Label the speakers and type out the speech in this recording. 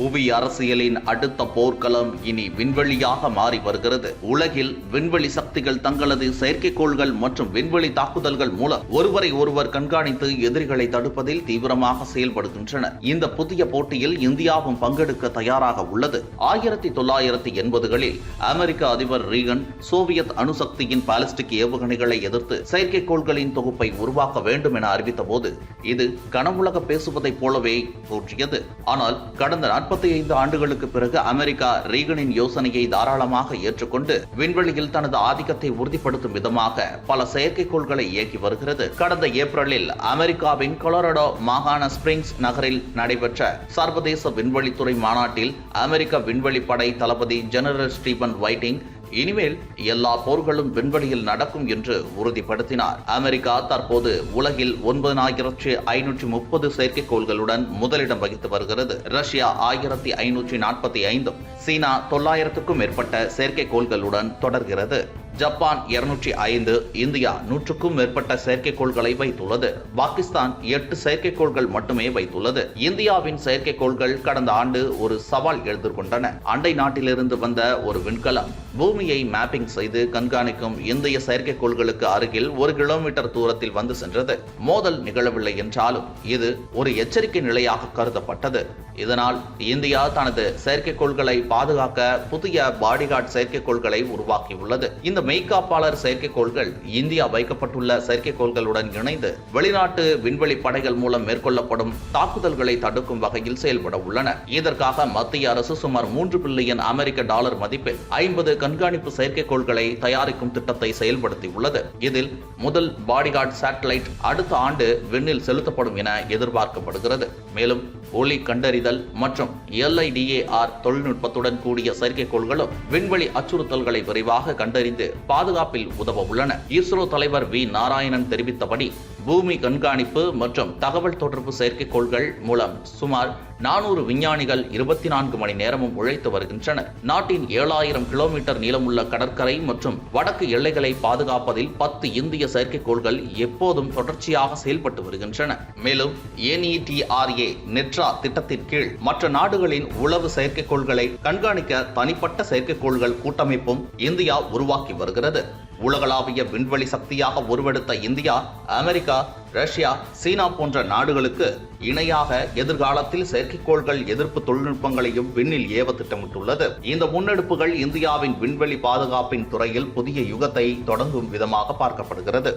Speaker 1: புவி அரசியலின் அடுத்த போர்க்களம் இனி விண்வெளியாக மாறி வருகிறது. உலகில் விண்வெளி சக்திகள் தங்களது செயற்கைக்கோள்கள் மற்றும் விண்வெளி தாக்குதல்கள் மூலம் ஒருவரை ஒருவர் கண்காணித்து எதிரிகளை தடுப்பதில் தீவிரமாக செயல்படுகின்றனர். இந்த புதிய போட்டியில் இந்தியாவும் பங்கெடுக்க தயாராக உள்ளது. ஆயிரத்தி தொள்ளாயிரத்தி எண்பதுகளில் அமெரிக்க அதிபர் ரீகன் சோவியத் அணுசக்தியின் பாலிஸ்டிக் ஏவுகணைகளை எதிர்த்து செயற்கைக்கோள்களின் தொகுப்பை உருவாக்க வேண்டும் என அறிவித்தபோது இது கனவுலக பேசுவதைப் போலவே தோன்றியது. ஆனால் கடந்த நாற்பத்தி ஐந்து ஆண்டுகளுக்கு பிறகு அமெரிக்கா ரீகனின் யோசனையை தாராளமாக ஏற்றுக்கொண்டு விண்வெளியில் தனது ஆதிக்கத்தை உறுதிப்படுத்தும் விதமாக பல செயற்கைக்கோள்களை இயக்கி வருகிறது. கடந்த ஏப்ரலில் அமெரிக்காவின் கொலராடோ மாகாண ஸ்பிரிங்ஸ் நகரில் நடைபெற்ற சர்வதேச விண்வெளித்துறை மாநாட்டில் அமெரிக்க விண்வெளி படை தளபதி ஜெனரல் ஸ்டீபன் வைட்டிங் இனிமேல் எல்லா போர்களும் விண்வெளியில் நடக்கும் என்று உறுதிப்படுத்தினார். அமெரிக்கா தற்போது உலகில் ஒன்பதாயிரத்து ஐநூற்றி முப்பது செயற்கைக்கோள்களுடன் முதலிடம் வகித்து வருகிறது. ரஷ்யா ஆயிரத்தி ஐநூற்றி நாற்பத்தி ஐந்தும் சீனா தொள்ளாயிரத்துக்கும் மேற்பட்ட செயற்கைக்கோள்களுடன் தொடர்கிறது. ஜப்பான் இருநூற்றி ஐந்து இந்தியா நூற்றுக்கும் மேற்பட்ட செயற்கைக்கோள்களை வைத்துள்ளது. பாகிஸ்தான் எட்டு செயற்கைக்கோள்கள் மட்டுமே வைத்துள்ளது. இந்தியாவின் செயற்கைக்கோள்கள் கடந்த ஆண்டு ஒரு சவால் எதிர்கொண்டன. அண்டை நாட்டிலிருந்து வந்த ஒரு விண்கலம் பூமியை மேப்பிங் செய்து கண்காணிக்கும் இந்திய செயற்கைக்கோள்களுக்கு அருகில் ஒரு கிலோமீட்டர் தூரத்தில் வந்து சென்றது. மோதல் நிகழவில்லை என்றாலும் இது ஒரு எச்சரிக்கை நிலையாக கருதப்பட்டது. இதனால் இந்தியா தனது செயற்கைக்கோள்களை பாதுகாக்க புதிய பாடிகார்ட் செயற்கைக்கோள்களை உருவாக்கியுள்ளது. இந்த இந்த மெய்காப்பாளர் செயற்கைக்கோள்கள் இந்தியா வைக்கப்பட்டுள்ள செயற்கைக்கோள்களுடன் இணைந்து வெளிநாட்டு விண்வெளி படைகள் மூலம் மேற்கொள்ளப்படும் தாக்குதல்களை தடுக்கும் வகையில் செயல்பட உள்ளன. இதற்காக மத்திய அரசு சுமார் மூன்று பில்லியன் அமெரிக்க டாலர் மதிப்பில் ஐம்பது கண்காணிப்பு செயற்கைக்கோள்களை தயாரிக்கும் திட்டத்தை செயல்படுத்தியுள்ளது. இதில் முதல் பாடிகார்ட் சேட்டலைட் அடுத்த ஆண்டு விண்ணில் செலுத்தப்படும் என எதிர்பார்க்கப்படுகிறது. மேலும் ஒளி கண்டறிதல் மற்றும் எல்ஐடிஏஆர் தொழில்நுட்பத்துடன் கூடிய செயற்கைக்கோள்களும் விண்வெளி அச்சுறுத்தல்களை விரைவாக கண்டறிந்து பாதுகாப்பில் உதவ உள்ளன. இஸ்ரோ தலைவர் வி நாராயணன் தெரிவித்தபடி பூமி கண்காணிப்பு மற்றும் தகவல் தொடர்பு செயற்கைக்கோள்கள் மூலம் சுமார் நானூறு விஞ்ஞானிகள் இருபத்தி நான்கு மணி நேரமும் உழைத்து வருகின்றனர். நாட்டின் ஏழாயிரம் கிலோமீட்டர் நீளமுள்ள கடற்கரை மற்றும் வடக்கு எல்லைகளை பாதுகாப்பதில் பத்து இந்திய செயற்கைக்கோள்கள் எப்போதும் தொடர்ச்சியாக செயல்பட்டு வருகின்றன. மேலும் என்இடிஆர்ஏ நெட்ரா திட்டத்தின் கீழ் மற்ற நாடுகளின் உளவு செயற்கைக்கோள்களை கண்காணிக்க தனிப்பட்ட செயற்கைக்கோள்கள் கூட்டமைப்பும் இந்தியா உருவாக்கி வருகிறது. உலகளாவிய விண்வெளி சக்தியாக உருவெடுத்த இந்தியா அமெரிக்கா ரஷ்யா சீனா போன்ற நாடுகளுக்கு இணையாக எதிர்காலத்தில் செயற்கைக்கோள்கள் எதிர்ப்பு தொழில்நுட்பங்களையும் விண்ணில் ஏவ திட்டமிட்டுள்ளது. இந்த முன்னெடுப்புகள் இந்தியாவின் விண்வெளி பாதுகாப்பின் துறையில் புதிய யுகத்தை தொடங்கும் விதமாக பார்க்கப்படுகிறது.